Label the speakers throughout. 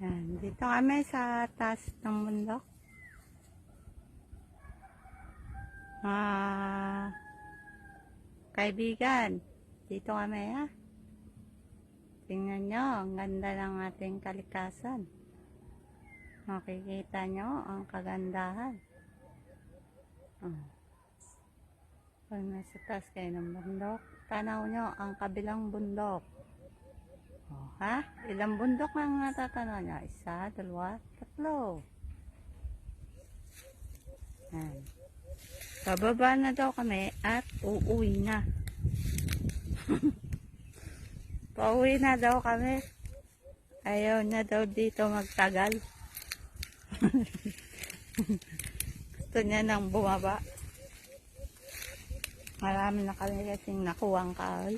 Speaker 1: Yan, dito kami sa taas ng bundok. Ah, kaibigan, dito kami ha. Tingnan nyo, ang ganda ng ating kalikasan. Makikita nyo ang kagandahan. Oh. Pag nasa taas kayo ng bundok, tanaw nyo ang kabilang bundok. Oh, ha? Ilang bundok ang natatanaw nyo? Isa, dalawa, tatlo. Yan. Bababa na daw kami at uuwi na. Pauwi na daw kami. Ayaw na daw dito magtagal. Gusto niya nang bumaba. Marami na kami kasing nakuwang kahoy.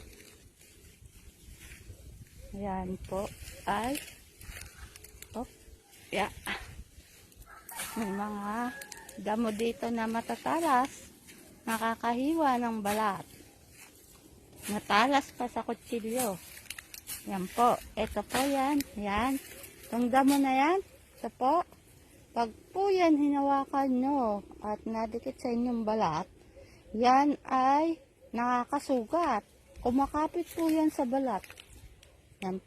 Speaker 1: Ayan po ay oh, yeah. May mga damo dito na matatalas. Nakakahiwa ng balat. Natalas pa sa kutsilyo. Yan po. Ito po yan. Yan. Itong damo na yan. Ito po. Pag po yan hinawakan nyo at nadikit sa inyong balat, yan ay nakakasugat. Kumakapit po yan sa balat. Yan po.